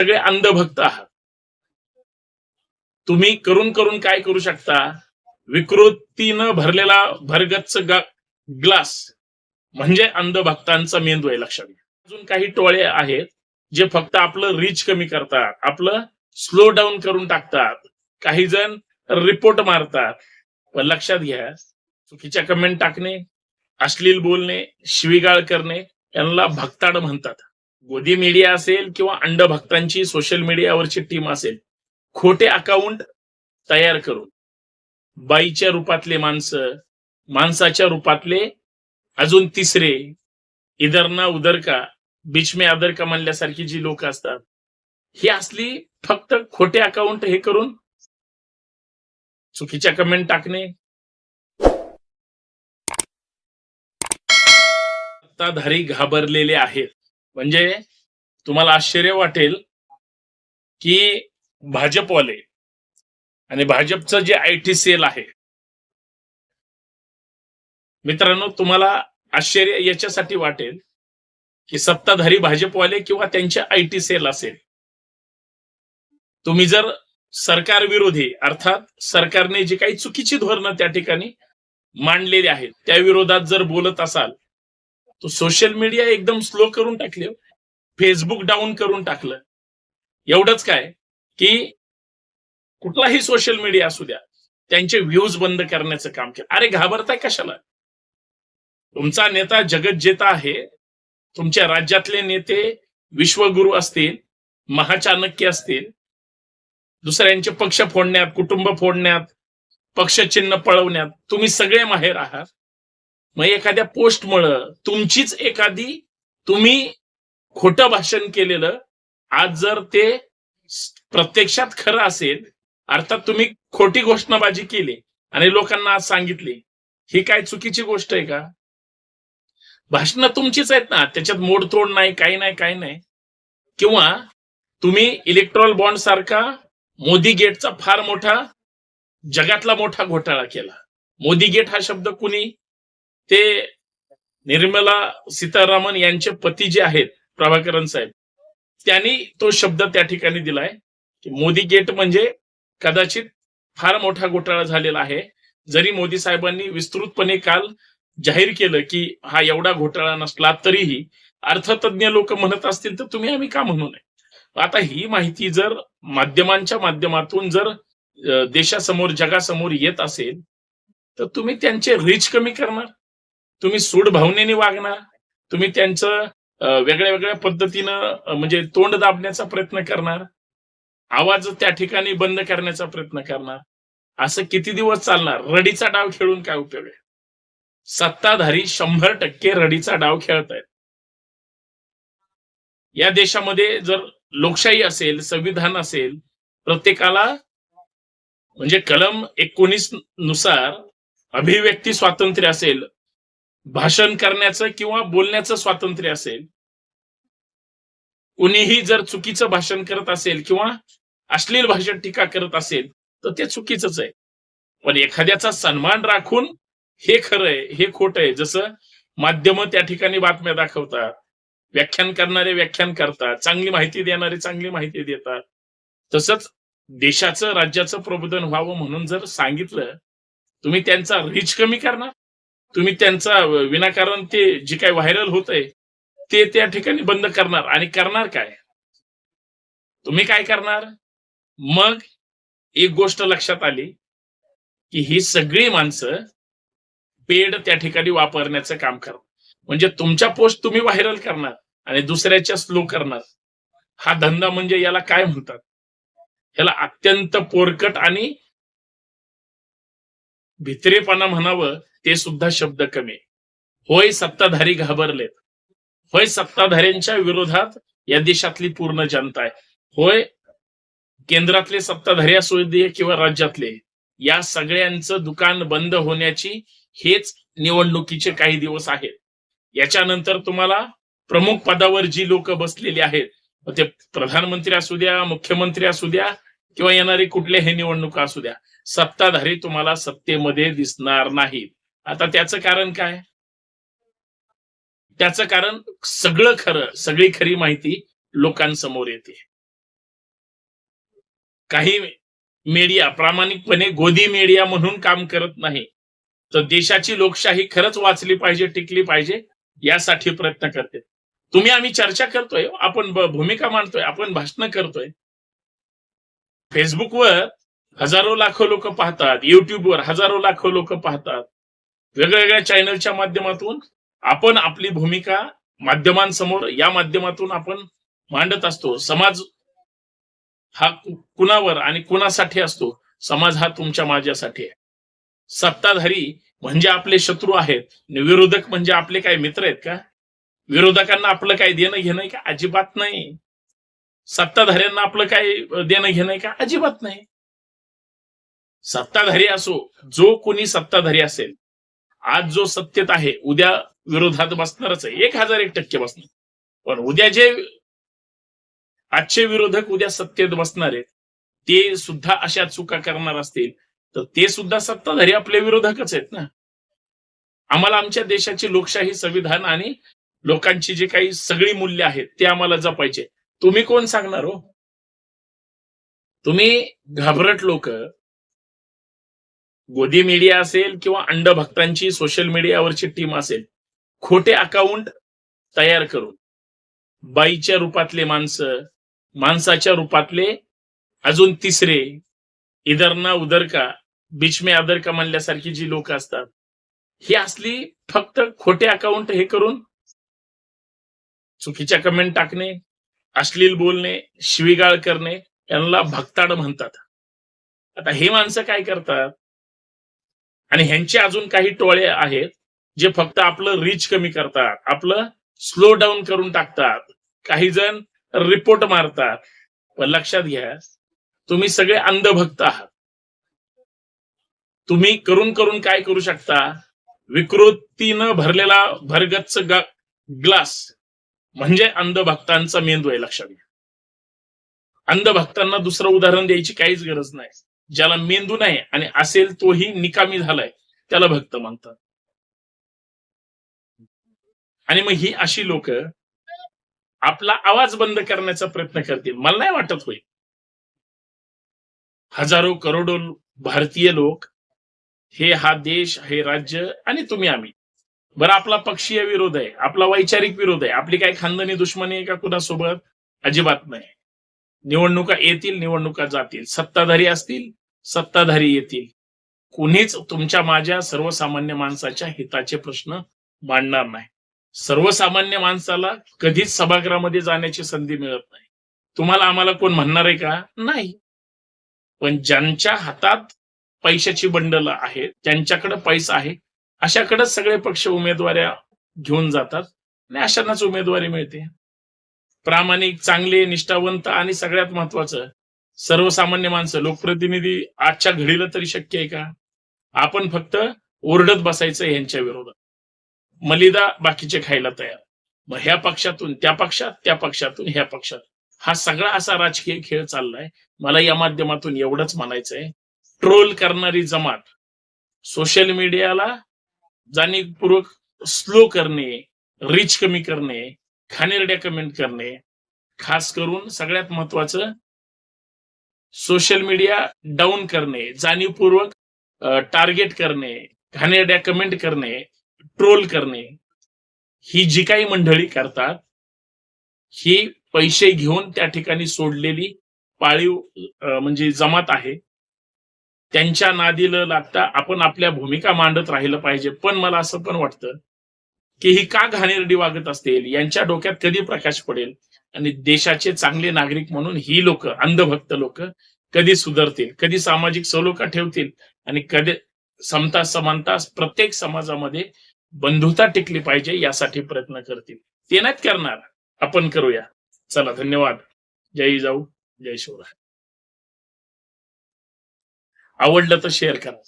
सगळे अंधभक्त आहात. तुम्ही करून करून काय करू शकता? विकृतीनं भरलेला भरगच्च ग्लास म्हणजे अंधभक्तांचा मेंदू आहे लक्षात घ्या. अजून काही टोळे आहेत जे फक्त आपलं रीच कमी करतात आपलं स्लो डाऊन करून टाकतात. काही जण रिपोर्ट मारतात. पण लक्षात घ्या चुकीच्या कमेंट टाकणे अश्लील बोलणे शिवीगाळ करणे यांना भक्ताड म्हणतात. गोदी मीडिया असेल किंवा अंडभक्तांची सोशल मीडियावरची टीम असेल खोटे अकाउंट तयार करून बाईच्या रूपातले माणसं माणसाच्या रूपातले अजून तिसरे इधर ना उदर का बीच में आदर का म्हणल्यासारखी जी लोक असतात ही असली फक्त खोटे अकाउंट हे करून चुकीच्या कमेंट टाकणे. सत्ताधारी घाबरलेले आहेत. म्हणजे तुम्हाला आश्चर्य वाटेल की भाजपवाले आणि भाजपचं जे आय टी सेल आहे मित्रांनो तुम्हाला आश्चर्य याच्यासाठी वाटेल की सत्ताधारी भाजपवाले किंवा त्यांचे आय टी सेल असेल. तुम्ही जर सरकार विरोधी अर्थात सरकारने जी काही चुकीची धोरणं त्या ठिकाणी मांडलेली आहेत त्या विरोधात जर बोलत असाल तो सोशल मीडिया एकदम स्लो करून टाकले. फेसबुक डाऊन करून टाकलं. एवढंच काय? की कुठलाही सोशल मीडिया असू द्या त्यांचे व्ह्यूज बंद करण्याचं काम केलं. अरे घाबरताय कशाला? तुमचा नेता जगत जेता आहे. तुमच्या राज्यातले नेते विश्वगुरु असतील महाचाणक्य असतील. दुसऱ्यांचे पक्ष फोडण्यात कुटुंब फोडण्यात पक्षचिन्ह पळवण्यात तुम्ही सगळे माहेर आहात. मग एखाद्या पोस्टमुळं तुमचीच एखादी तुम्ही खोटं भाषण केलेलं आज जर ते प्रत्यक्षात खरं असेल अर्थात तुम्ही खोटी घोषणाबाजी केली आणि लोकांना आज सांगितली ही काय चुकीची गोष्ट आहे का? भाषणं तुमचीच आहेत ना त्याच्यात मोडतोड नाही काही नाही काही नाही. किंवा तुम्ही इलेक्ट्रॉल बॉन्ड सारखा मोदी गेटचा फार मोठा जगातला मोठा घोटाळा केला. मोदी गेट हा शब्द कुणी ते निर्मला सीतारामन यांचे पती जे आहेत प्रभाकरन साहेब त्यांनी तो शब्द त्या ठिकाणी दिलाय की मोदी गेट म्हणजे कदाचित फार मोठा घोटाळा झालेला आहे. जरी मोदी साहेबांनी विस्तृतपणे काल जाहीर केलं की हा एवढा घोटाळा नसला तरीही अर्थतज्ञ लोक म्हणत असतील तर तुम्ही आम्ही का म्हणू नये? आता ही माहिती जर माध्यमांच्या माध्यमातून जर देशासमोर जगासमोर येत असेल तर तुम्ही त्यांचे रीच कमी करणार. तुम्ही सूड भावनेने वागणार तुम्ही त्यांचं वेगळ्या वेगळ्या पद्धतीनं म्हणजे तोंड दाबण्याचा प्रयत्न करणार आवाज त्या ठिकाणी बंद करण्याचा प्रयत्न करणार असं किती दिवस चालणार? रडीचा डाव खेळून काय उपयोग आहे? सत्ताधारी शंभर टक्के रडीचा डाव खेळत आहेत. या देशामध्ये जर लोकशाही असेल संविधान असेल प्रत्येकाला म्हणजे कलम एकोणीसनुसार अभिव्यक्ती स्वातंत्र्य असेल भाषण करण्याचं किंवा बोलण्याचं स्वातंत्र्य असेल कुणीही जर चुकीचं भाषण करत असेल किंवा अश्लील भाषण टीका करत असेल तर ते चुकीचंच आहे. पण एखाद्याचा सन्मान राखून हे खरंय हे खोट आहे. जसं माध्यम त्या ठिकाणी बातम्या दाखवतात व्याख्यान करणारे व्याख्यान करतात चांगली माहिती देणारे चांगली माहिती देतात. तसंच देशाचं राज्याचं प्रबोधन व्हावं म्हणून जर सांगितलं तुम्ही त्यांचा रीच कमी करणार. तुम्ही त्यांचा विनाकारण ते जे काय व्हायरल होत आहे ते त्या ठिकाणी बंद करणार. आणि करणार काय? तुम्ही काय करणार? मग एक गोष्ट लक्षात आली की ही सगळी माणसं पेड त्या ठिकाणी वापरण्याचं काम करतात. म्हणजे तुमच्या पोस्ट तुम्ही व्हायरल करणार आणि दुसऱ्याच्या स्लो करणार. हा धंदा म्हणजे याला काय म्हणतात? याला अत्यंत पोरकट आणि भित्रेपणा म्हणावं ते सुद्धा शब्द कमी. होय सत्ताधारी घाबरलेत. होय सत्ताधाऱ्यांच्या विरोधात या देशातली पूर्ण जनता आहे. होय केंद्रातले सत्ताधारी असू दे किंवा राज्यातले या सगळ्यांचं दुकान बंद होण्याची हेच निवडणुकीचे काही दिवस आहेत. याच्यानंतर तुम्हाला प्रमुख पदावर जी लोक बसलेली आहेत ते प्रधानमंत्री असू द्या मुख्यमंत्री असू द्या किंवा येणारी कुठल्याही निवडणुका असू द्या. सत्ताधारी तुम्हाला सत्तेमध्ये दिसणार नाहीत. आता त्याचं कारण काय? त्याचं कारण सगळं खरं सगळी खरी माहिती लोकांसमोर येते. काही मीडिया प्रामाणिकपणे गोदी मीडिया म्हणून काम करत नाही. तर देशाची लोकशाही खरंच वाचली पाहिजे टिकली पाहिजे यासाठी प्रयत्न करते. तुम्ही आम्ही चर्चा करतोय आपण भूमिका मांडतोय आपण भाषण करतोय. फेसबुकवर हजारो लाखो लोक पाहतात युट्यूबवर हजारो लाखो लोक पाहतात. वेगवेगळ्या चॅनलच्या माध्यमातून आपण आपली भूमिका माध्यमांसमोर या माध्यमातून आपण मांडत असतो. समाज हा कुणावर आणि कुणासाठी असतो? समाज हा तुमच्या माझ्यासाठी आहे. सत्ताधारी म्हणजे आपले शत्रू आहेत. विरोधक म्हणजे आपले काय मित्र आहेत का? विरोधकांना आपलं काय देणं घेणं का? अजिबात नाही. सत्ताधाऱ्यांना आपलं काय देणं घेणं आहे का? अजिबात नाही. सत्ताधारी असो जो कोणी सत्ताधारी असेल आज जो सत्तेत आहे उद्या विरोधात बसणारच आहे. एक हजार एक टक्के बसणार. पण उद्या जे आजचे विरोधक उद्या सत्तेत बसणार आहेत ते सुद्धा अशा चुका करणार असतील तर ते सुद्धा सत्ताधारी आपले विरोधकच आहेत ना. आम्हाला आमच्या देशाची लोकशाही संविधान आणि लोकांची जे काही सगळी मूल्य आहेत ते आम्हाला जपायचे. तुम्ही कोण सांगणार हो? तुम्ही घाबरट लोक. गोदी मीडिया असेल किंवा अंडभक्तांची सोशल मीडियावरची टीम असेल खोटे अकाउंट तयार करून बाईच्या रूपातले माणसं माणसाच्या रूपातले अजून तिसरे इधर ना उदर का बीच में आदर का म्हणल्यासारखी जी लोक असतात ही असली फक्त खोटे अकाउंट हे करून चुकीच्या कमेंट टाकणे अश्लील बोलणे शिवीगाळ करणे यांना भक्ताड म्हणतात. आता हे माणसं काय करतात? आणि ह्यांचे अजून काही टोळे आहेत जे फक्त आपलं रीच कमी करतात आपलं स्लो डाऊन करून टाकतात. काही जण रिपोर्ट मारतात. पण लक्षात घ्या तुम्ही सगळे अंधभक्त आहात. तुम्ही करून करून काय करू शकता? विकृतीनं भरलेला भरगच्च ग्लास म्हणजे अंधभक्तांचा मेंदू आहे लक्षात घ्या. अंधभक्तांना दुसरं उदाहरण द्यायची काहीच गरज नाही. ज्याला मेंदू नाही आणि असेल तोही निकामी झालाय त्याला भक्त म्हणतात. आणि मग ही अशी लोक आपला आवाज बंद करण्याचा प्रयत्न करतील. मला नाही वाटत होईल हजारो करोडो भारतीय लोक हे हा देश हे राज्य आणि तुम्ही आम्ही. बरं आपला पक्षीय विरोध आहे आपला वैचारिक विरोध आहे. आपली काही खानदानी दुश्मनी आहे का कुणासोबत? अजिबात नाही. निवडणुका येतील निवडणुका जातील. सत्ताधारी असतील सत्ताधारी येतील. कुणीच तुमच्या माझ्या सर्वसामान्य माणसाच्या हिताचे प्रश्न मांडणार नाही. सर्वसामान्य माणसाला कधीच सभागृहामध्ये जाण्याची संधी मिळत नाही. तुम्हाला आम्हाला कोण म्हणणार आहे का? नाही. पण ज्यांच्या हातात पैशाची बंडल आहे ज्यांच्याकडे पैसा आहे अशाकडेच सगळे पक्ष उमेदवाऱ्या घेऊन जातात आणि अशांनाच उमेदवारी मिळते. प्रामाणिक चांगले निष्ठावंत आणि सगळ्यात महत्वाचं सर्वसामान्य माणसं लोकप्रतिनिधी आजच्या घडीला तरी शक्य आहे का? आपण फक्त ओरडत बसायचं यांच्या विरोधात. मलिदा बाकीचे खायला तयार. मग ह्या पक्षातून त्या पक्षात त्या पक्षातून ह्या पक्षात. हा सगळा असा राजकीय खेळ चाललाय. मला या माध्यमातून एवढंच म्हणायचंय. ट्रोल करणारी जमात सोशल मीडियाला जाणीवपूर्वक स्लो करणे रिच कमी करणे खाणेरड्या कमेंट करणे खास करून सगळ्यात महत्वाचं सोशल मीडिया डाऊन करणे जाणीवपूर्वक टार्गेट करणे घाणेरड्या कमेंट करणे ट्रोल करणे. ही जी काही मंडळी करतात ही पैसे घेऊन त्या ठिकाणी सोडलेली पाळीव म्हणजे जमात आहे. त्यांच्या नादीला लागता आपण आपल्या भूमिका मांडत राहिलं पाहिजे. पण मला असं पण वाटतं की ही का घाणेरडी वागत असतील? यांच्या डोक्यात कधी प्रकाश पडेल? आणि देशाचे चांगले नागरिक म्हणून ही लोक अंधभक्त लोक कधी सुधारतील? कधी सामाजिक सलोखा ठेवतील? आणि कधी समता समानता प्रत्येक समाजामध्ये बंधुता टिकली पाहिजे यासाठी प्रयत्न करतील. ते नाहीत करणार. आपण करूया. चला धन्यवाद. जय जाऊ जय शिवराय. आवडलं तर शेअर करा